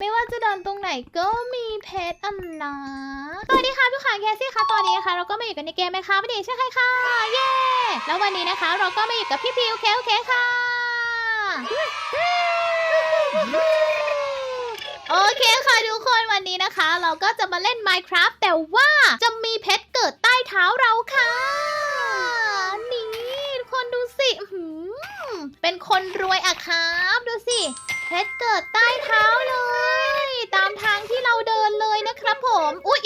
ไม่ว่าจะเดินตรงไหนก็มีเพชรอันนะสวัสดีค่ะพี่ขานแคสซี่ค่ะตอนนี้นะคะเราก็มาอยู่กันในเกมไหมคะไม่ดีใช่ไหมค่ะ เย้ แล้ววันนี้นะคะเราก็มาอยู่กับพี่พิวเคโอเคค่ะ โอเคค่ะทุกคนวันนี้นะคะ เราก็จะมาเล่น Minecraft แต่ว่าจะมีเพชรเกิดใต้เท้าเราค่ะ นี่ทุกคนดูสิเป็นคนรวยอะครับ ดูสิ เพชรเกิดใต้เท้าเลย ตามทางที่เราเดินเลยนะครับผม อุ้ย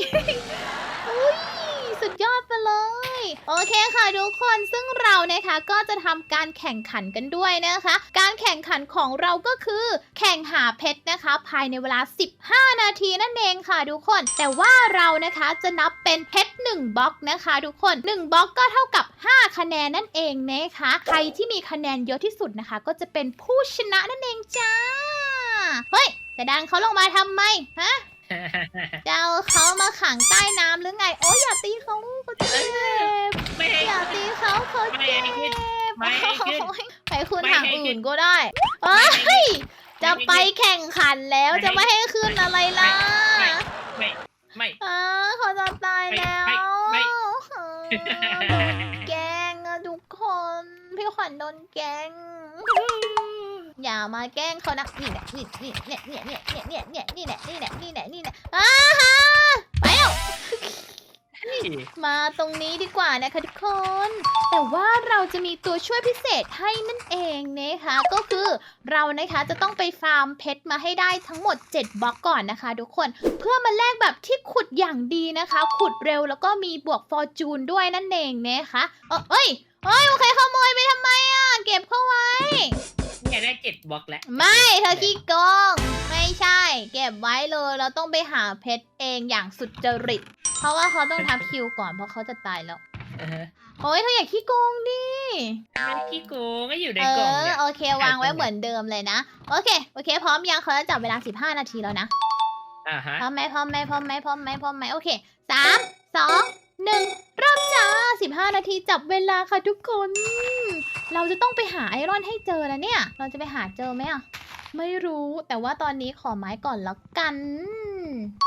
อุ้ยสุดยอด โอเคค่ะทุกคนซึ่งเรานะคะก็จะทำการแข่งขันกันด้วยนะคะ การแข่งขันของเราก็คือแข่งหาเพชรนะคะ ภายในเวลา 15 นาทีนั่นเองค่ะทุกคน แต่ว่าเรานะคะจะนับเป็นเพชร1บล็อกนะคะ ทุกคน 1บล็อกก็เท่ากับ 5 คะแนนนั่นเองนะคะ ใครที่มีคะแนนเยอะที่สุดนะคะ ก็จะเป็นผู้ชนะนั่นเองจ้า เฮ้ยแต่ดันเขาลงมาทำไมฮะ จะเอาเขามาขังใต้น้ำหรือไง โอ้ยอย่าตีเขาเขาเจ็บไม่ให้อย่าตีเขาเขาเจ็บไม่ให้ขึ้นไม่ให้ขึ้นโอ้ยไปคุณไม่ทางให้ขึ้นอื่นก็ได้เอ้ยจะไปแข่งขันแล้วไม่ให้จะไม่ให้ขึ้นอะไรล่ะไม่ไม่ไม่อ่าเขาจะตายแล้วไม่ไม่เออแกล้งอะทุกคน พี่ขวัญโดนแกล้ง อย่ามาแกล้งเขานะนี่แหละนี่นี่เนี่ยเนี่ยเนี่ยเนี่ยเนี่ยเนี่ยนี่แหละนี่แหละนี่แหละนี่แหละอ้าฮะไปแล้วมาตรงนี้ดีกว่านะคะทุกคน แต่ว่าเราจะมีตัวช่วยพิเศษให้นั่นเองนะคะ ก็คือเรานะคะจะต้องไปฟาร์มเพชรมาให้ได้ทั้งหมด 7บล็อกก่อนนะคะ ทุกคนเพื่อมาแลกแบบที่ขุดอย่างดีนะคะ ขุดเร็วแล้วก็มีบวกฟอร์จูนด้วยนั่นเองนะคะเออเอ้ยเอ้ยโอเคขโมยไปทำไมอะ เก็บเข้าไว้ เนี่ได้เจ็ดบล็อกแล้วไม่เธอขี้โกง ไม่ใช่ เก็บไว้เลยเราต้องไปหาเพชรเองอย่างสุดจริต เพราะว่าเขาต้องทำคิวก่อนเพราะเขาจะตายแล้ว เออโอ้ยเธออย่าขี้โกงดิไม่ขี้โกงก็อยู่ในเอกล่องอเนี่ยโอเควางไว้เหมือนเดิมเลยนะ โอเค โอเค พร้อมยังเขาจะจับเวลา 15 นาทีแล้วนะ อ่าฮะ พร้อมไหมพร้อมไหมพร้อมไหมพร้อมไหมพร้อมไหมโอเคสามสองหนึ่งเริ่มจ้าสิบห้านาทีจับเวลาค่ะทุกคน เราจะต้องไปหาไอรอนให้เจอแล้วเนี่ย เราจะไปหาเจอไหมอะ ไม่รู้แต่ว่าตอนนี้ขอไม้ก่อนแล้วกัน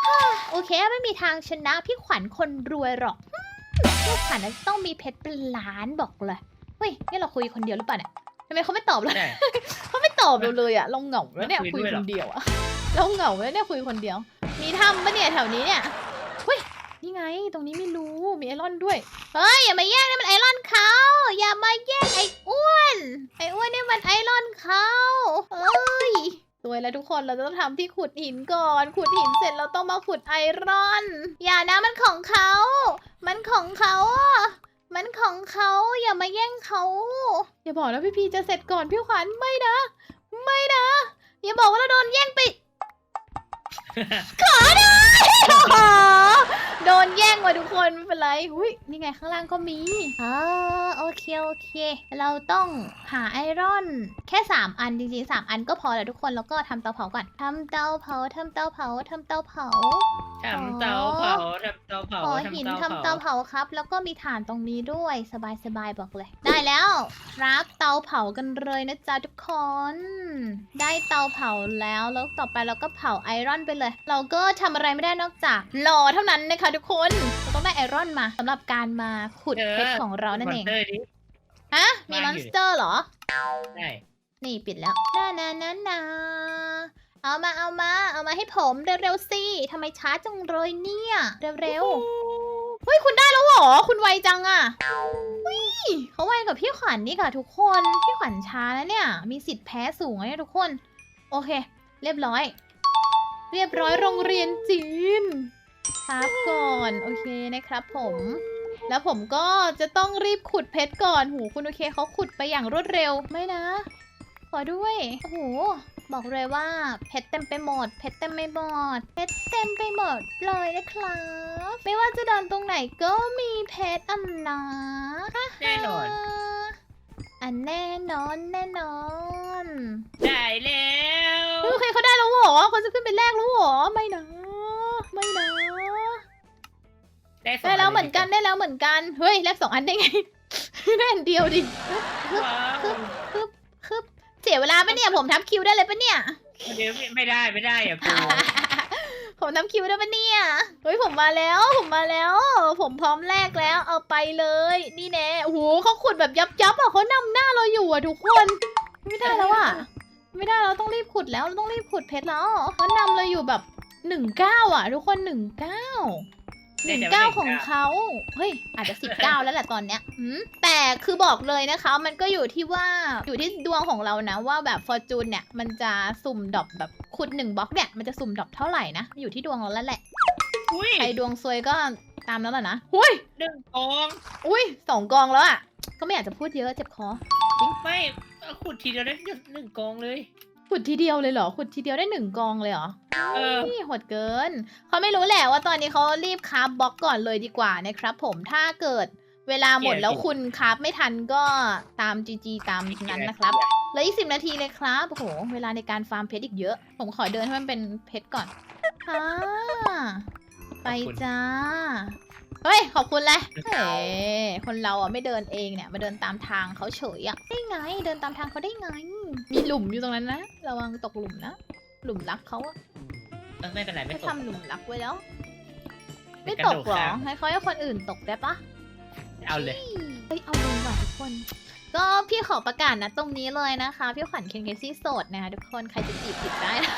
ฮ่าโอเคไม่มีทางชนะพี่ขวัญคนรวยหรอกอืมพี่ขวัญน่ะต้องมีเพชรเป็นล้านบอกเลยเฮ้ยนี่เราคุยคนเดียวหรือเปล่าเนี่ยทำไมเขาไม่ตอบเลยได้เขาไม่ตอบเราเลยอะเราเหงาแล้วเนี่ยไม่คุคุยยด้วยคหรอนเดียวอะเราเหงาแล้วเนี่ยคุยคนเดียว มีถ้ำปะเนี่ยแถวนี้เนี่ยเฮ้ย นี่ไง ตรงนี้ไม่รู้ มีไอรอนด้วย เฮ้ย อย่ามาแย่งนี่มันไอรอนเขา อย่ามาแย่งไออ้วน ไออ้วนนี่มันไอรอนเขาเอ้ยสวยแล้วทุกคนเราจะต้องทำที่ขุดหินก่อน ขุดหินเสร็จเราต้องมาขุดไอรอน อย่านะมันของเขา มันของเขาอะมันของเขาอย่ามาแย่งเขาอย่าบอกนะพี่พีจะเสร็จก่อนพี่ขวัญไม่นะ ไม่นะ อย่าบอกว่าเราโดนแย่งไป ขอหน่อยโดนแย่งว่ะทุกคนไม่เป็นไรหุ้ยนี่ไงข้างล่างก็มีอ่าโอเคโอเค เราต้องหาไอรอน แค่ 3 อันจริงๆ3อันก็พอแล้วทุกคนแล้วก็ทำเตาเผาก่อนทำเตาเผาทำเตาเผาทำเตาเผา ทำเตาเผาทำเตาเผาขอหินทำทำเตาเตาเผาเผาครับ แล้วก็มีถ่านตรงนี้ด้วยสบายๆบอกเลย ได้แล้วรับเตาเผากันเลยนะจ๊ะทุกคน ได้เตาเผาแล้วแล้วต่อไปเราก็เผาไอรอนไปเลย เราก็ทำอะไรไม่ได้นอกจากรอเท่านั้นนะคะทุกคนเราต้องได้ไอรอนมาสำหรับการมาขุดเพชรของเรานั่นเองมตร์ดิฮะมีมอนสเตอร์เหรอได้นี่ปิดแล้วนานานานา เอามาเอามา เอามาให้ผมเร็วๆสิทำไมช้าจังเลยเนี่ย เร็วๆเฮ้ยคุณได้แล้วเหรอ คุณไวจังอะเฮ้ยเขาไวกับพี่ขวัญนี่ค่ะทุกคน พี่ขวัญช้านะเนี่ย มีสิทธิ์แพ้สูงนะเนี่ยทุกคน โอเค เรียบร้อย เรียบร้อยโรงเรียนจีนครับก่อน โอเคนะครับผม แล้วผมก็จะต้องรีบขุดเพชรก่อน หูคุณโอเคเขาขุดไปอย่างรวดเร็ว ไม่นะ ขอด้วย โอ้โห บอกเลยว่าเพชรเต็มไปหมด เพชรเต็มไปหมด เพชรเต็มไปหมดเลยนะครับ ไม่ว่าจะเดินตรงไหนก็มีเพชรอันนะแน่นอน อันแน่นอนแน่นอน ได้แล้วเฮ้ยโอเคเขาได้แล้วเหรอเขาจะขึ้นไปแรกแล้วเหรอไม่นะไม่นะได้สองได้แล้วเหมือนกันได้แล้วเหมือนกัน เฮ้ยแลกสองอันได้ไง ได้อันเดียวดิ ว้าวคือ เสียเวลาปะเนี่ยผมทับคิวได้เลยปะเนี่ย เดี๋ยวไม่ได้ไม่ได้อะกูผมทำคิวได้ปะเนี่ยเฮ้ยผมมาแล้วผมมาแล้ว ผมพร้อมแลกแล้วเอาไปเลย นี่แน่โอ้โหเขาขุดแบบยับยับๆอะเขานำหน้าเราอยู่อะทุกคน ไม่ได้แล้วอะ ไม่ได้เราต้องรีบขุดแล้วเราต้องรีบขุดเพชรแล้วเขานำเราอยู่แบบหนึ่งเก้าอะ ทุกคนหนึ่งเก้า หนึ่งเก้าของเขาเฮ้ย อาจจะสิบเก้าแล้วแหละตอนเนี้ยอืมแต่คือบอกเลยนะคะ มันก็อยู่ที่ว่าอยู่ที่ดวงของเรานะ ว่าแบบฟอร์จูนเนี่ย มันจะสุ่มดรอปแบบขุดหนึ่งบล็อกเนี่ย มันจะสุ่มดรอปเท่าไหร่นะ อยู่ที่ดวงเราแล้วแหละอุ้ยใครดวงซวยก็ตามนั้นแหละนะหุ้ยหนึ่งกอง อุ้ยสองกองแล้วอะ ก็ไม่อยากจะพูดเยอะเจ็บคอ ไม่เอาขุดทีเดียวได้หนึ่งกองเลย ขุดทีเดียวเลยเหรอ ขุดทีเดียวได้หนึ่งกองเลยเหรอเออ นี่โหดเกิน เขาไม่รู้แหละว่าตอนนี้เขารีบคราฟบล็อกก่อนเลยดีกว่านะครับผมถ้าเกิดเวลาหมดแล้วคุณคราฟไม่ทันก็ตามจีจีตามนั้นนะครับเหลืออีกสิบนาทีเลยครับโอ้โหเวลาในการฟาร์มเพชรอีกเยอะ ผมขอเดินให้มันเป็นเพชรก่อนอ่าไปจ้า เฮ้ย ขอบคุณเลยเฮ้ยคนเราอะไม่เดินเองเนี่ย มาเดินตามทางเขาเฉยอะ ได้ไง เดินตามทางเขาได้ไง มีหลุมอยู่ตรงนั้นนะ ระวังตกหลุมนะ หลุมรักเขาอะเออไม่เป็นไรไม่เขาตกทำหลุมรักไว้แล้ว ไม่กระตโดกดหรอข้ามให้เขาให้คนอื่นตกได้ปะเอาเลยเฮ้ยเอาลงว่ะทุกคน ก็พี่ขอประกาศนะตรงนี้เลยนะคะ พี่ขวัญเคนเคซี่โสดนะคะทุกคน ใครจะจีบติดได้นะ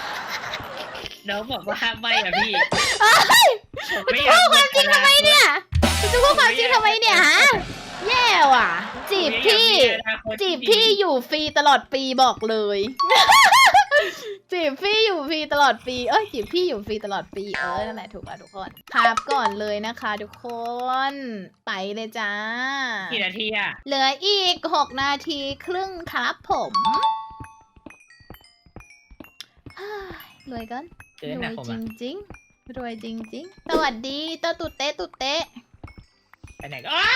น้องบอกว่าไม่อะพี่ มันจะพูดความจริงทำไมเนี่ยมันจะพูดความจริงทำไมเนี่ยฮะ แย่ว่ะ จีบพี่ จีบพี่อยู่ฟรีตลอดปีบอกเลย จีบพี่อยู่ฟรีตลอดปี เอ้ยจีบพี่อยู่ฟรีตลอดปี เออ นั่นแหละถูกแล้วทุกคนครับก่อนเลยนะคะทุกคน ไปเลยจ้า กี่นาทีอะเหลืออีก 6 นาทีครึ่งครับผมเฮ้ยรวยกันเกินรวนะยผมจอะริงๆ รวยจริงๆ สวัสดีเต้าตุเตะตุเตะไปไหนก็อ้า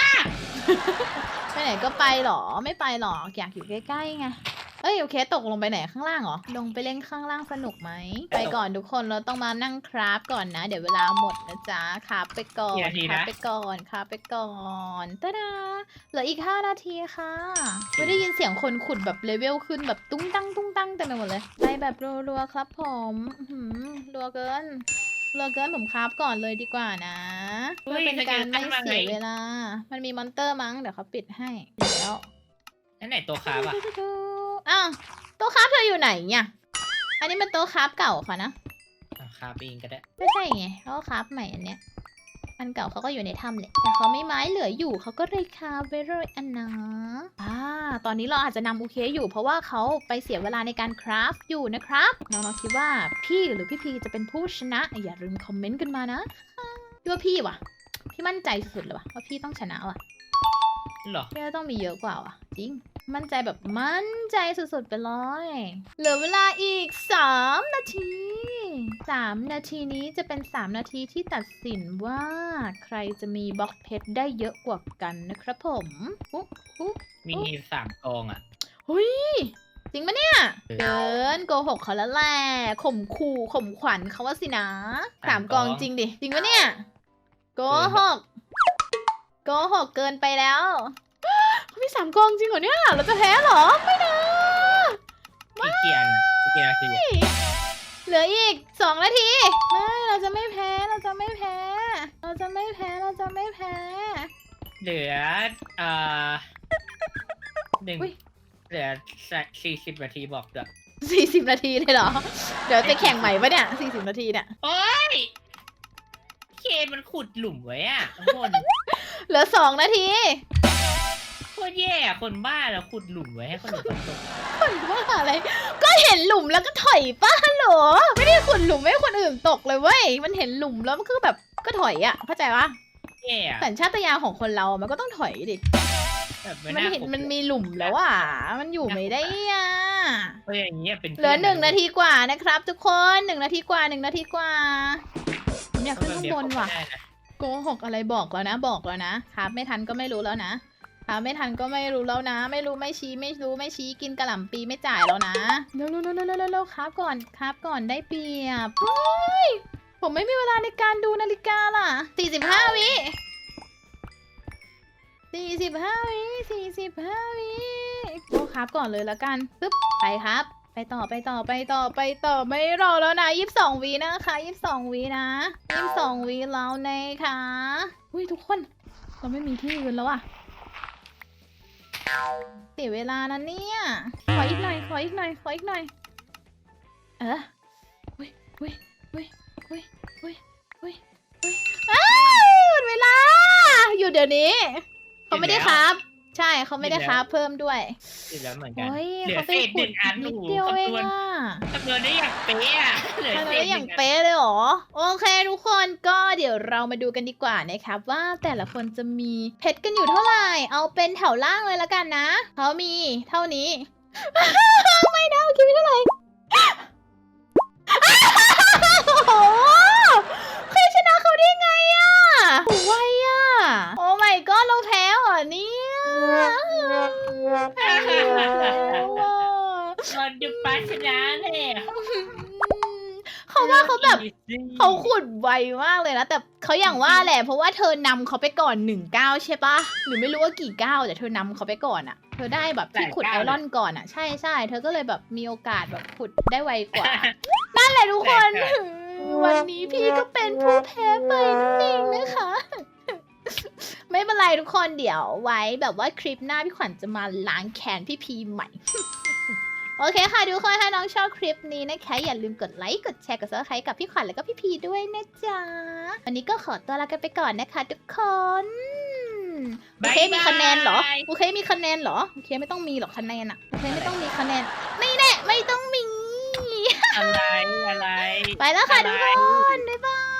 ไปไหนก็ไปหรอ ไม่ไปหรอกอยากอยู่ใกล้ๆไง เอ้ยโอเคตกลงไปไหนข้างล่างเหรอ ลงไปเล่นข้างล่างสนุกไหม ไปก่อนทุกคนเราต้องมานั่งคราฟก่อนนะ เดี๋ยวเวลาหมดนะจ๊ะคราฟไปก่อนคราฟไปก่อน คราฟไปก่อนตาดาเหลืออีก5นาทีค่ะไม่ได้ยินเสียงคนขุดแบบเลเวลขึ้นแบบตุ้งตั้งตุ้งตั้งเต็มไปหมดเลย ไปแบบรัวๆครับผมอื้อหือรัวเกิน รัวเกินผมคราฟก่อนเลยดีกว่านะเพื่อเป็นการไม่เสียเวลา มันมีมอนเตอร์มั้งเดี๋ยวเขาปิดให้เดี๋ยวนั่นไหนตัวขาอะอ้าวโต๊ะคราฟเธออยู่ไหนเนี่ยอันนี้มันโต๊ะคราฟเก่าเขานะอะขาปีนก็ได้ ไม่ใช่ไงเขาก็คราฟใหม่อันเนี้ย อันเก่าเขาก็อยู่ในถ้ำแหละแต่เขาไม่ไม้เหลืออยู่เขาก็เลยคราฟไว้เลยอันนะอ่าตอนนี้เราอาจจะนำโอเคอยู่ เพราะว่าเขาไปเสียเวลาในการคราฟอยู่นะครับน้องๆคิดว่าพี่หรือพี่พีจะเป็นผู้ชนะ อย่าลืมคอมเมนต์กันมานะพี่ว่าพี่ว่ะพี่มั่นใจสุดๆเลยว่ะว่าพี่ต้องชนะว่ะเหรอพี่ว่าต้องมีเยอะกว่าว่ะจริงมั่นใจแบบมั่นใจสุดๆไปเลยเหลือเวลาอีก 3 นาที 3นาทีนี้จะเป็น3นาทีที่ตัดสินว่าใครจะมีบล็อกเพชรได้เยอะกว่ากันนะครับผมอุ๊อุ๊มีสามกองอะหุยจริงปะเนี่ยเออเกินโกหกเขาแล้วแหละข่มขู่ข่มขวัญเขาว่าสินะสามกองจริงดิ จริงปะเนี่ยโกหกโกหกเกินไปแล้วเขามีสามกองจริงเหรอเนี่ย เราจะแพ้เหรอ ไม่นะกี่เกียนกี่เกียนนาทีอะ เหลืออีกสองนาที ไม่ เราจะไม่แพ้ เราจะไม่แพ้ เราจะไม่แพ้ เราจะไม่แพ้ เหลืออ่าหนึ่งอุ๊ย เหลือสี่สิบนาทีบอกเด้อสี่สิบนาทีเลยเหรอ เดี๋ยวจะแข่งใหม่ปะเนี่ยสี่สิบนาทีเนี่ย โอ้ยเคมันขุดหลุมไว้อะข้างบน เหลือสองนาทีโค ตรแย่อะคนบ้าแล้วขุดหลุมไว้ให้คนอื่นเขาตกคนว่าอะไร ก็เห็นหลุมแล้วก็ถอยป้าฮัลโหลไม่ได้ขุดหลุมให้คนอื่นตกเลยเว้ย มันเห็นหลุมแล้วมันคือแบบก็ถอยอะเข้าใจปะแย่อะสัญชาตญาณของคนเรา มันก็ต้องถอยดิ แบบไม่มันน่าเห็นคบมันมีหลุมแล้วอะ มันอยู่ไม่ได้อะเฮ้ยอย่างเงี้ยเป็นเหลือหนึ่งนาทีกว่านะครับ ทุกคนหนึ่งนาทีกว่าหนึ่งนาทีกว่าผมอยากขึ้นข้างบนว่ะได้นะโกหกอะไรบอกแล้วนะ บอกแล้วนะ ครับ ไม่ทันก็ไม่รู้แล้วนะ ครับไม่ทันก็ไม่รู้แล้วนะ ไม่รู้ไม่ชี้ไม่รู้ไม่ชี้กินกระหล่ำปีไม่จ่ายแล้วนะเร็วเร็วเร็วเร็วเร็วครับก่อนครับก่อนได้เปรียบเฮ้ยผมไม่มีเวลาในการดูนาฬิกาล่ะสี่สิบห้าวิสี่สิบห้าวิสี่สิบห้าวิโอ้ครับก่อนเลยแล้วกันปึ๊บไปครับ ไปต่อไปต่อไปต่อไปต่อไม่รอแล้วนะยี่สิบสองวีนะคะยี่สิบสองวีนะยี่สิบสองวีแล้วนะคะอุ้ยทุกคน เราไม่มีที่ยืนแล้วอะ เสียเวลานะเนี่ย ขออีกหน่อย ขออีกหน่อย ขออีกหน่อย เอออุ้ยอุ้ยอุ้ยอุ้ยอุ้ยอุ้ยอุ้ยอ้าวหมดเวลา อยู่เดี๋ยวนี้ เขาไม่ได้ครับ ใช่เขาไม่ได้ครับเพิ่มด้วยอยู่แล้วเหมือนกัน โอ้ยเหลือเขาไปเศษหขุนึ่ดงอันนิดโอ้โหเดียวเองคำนวณอะ คำนวณได้อย่างเป๊ะอะเหลือทำเศได้ษอย่างหนึ่เป๊ะเลยเหรอ โอเคทุกคนก็เดี๋ยวเรามาดูกันดีกว่านะครับ ว่าแต่ละคนจะมีเพชรกันอยู่เท่าไหร่ เอาเป็นแถวล่างเลยละกันนะ เขามีเท่านี้ ไม่นะคิดไม่เท่ เขาแบบ Easy เขาขุดไวมากเลยนะ แต่เขาอย่างว่าแหละ เพราะว่าเธอนำเขาไปก่อนหนึ่งก้าวใช่ปะหรือไม่รู้ว่ากี่ก้าวแต่เธอนำเขาไปก่อนอะเธอได้แบบที่ขุดไอรอนก่อนอะใช่ใช่เธอก็เลยแบบมีโอกาสแบบขุดได้ไวกว่า นั่นแหละทุกคน วันนี้พี่ก็เป็นผู้แพ้ไปนั่นเองนะคะ ไม่เป็นไรทุกคนเดี๋ยวไว้แบบว่าคลิปหน้าพี่ขวัญจะมาล้างแค้นพี่พีใหม่ โอเคค่ะทุกคนถ้าน้องชอบคลิปนี้นะคะ อย่าลืมกดไลค์ กดแชร์ กดซับสไครต์กับพี่ขวัญแล้วก็พี่พีด้วยนะจ๊ะ วันนี้ก็ขอตัวลากันไปก่อนนะคะทุกคนโอเคมีคะแนนเหรอโอเคมีคะแนนเหรอโอเคไม่ต้องมีหรอกคะแนนอะโอเคไม่ต้องมีคะแนน ไม่แน่ไม่ต้องมี อะไรอะไร ไปแล้วค่ะอะไรทุกคน บ๊ายบาย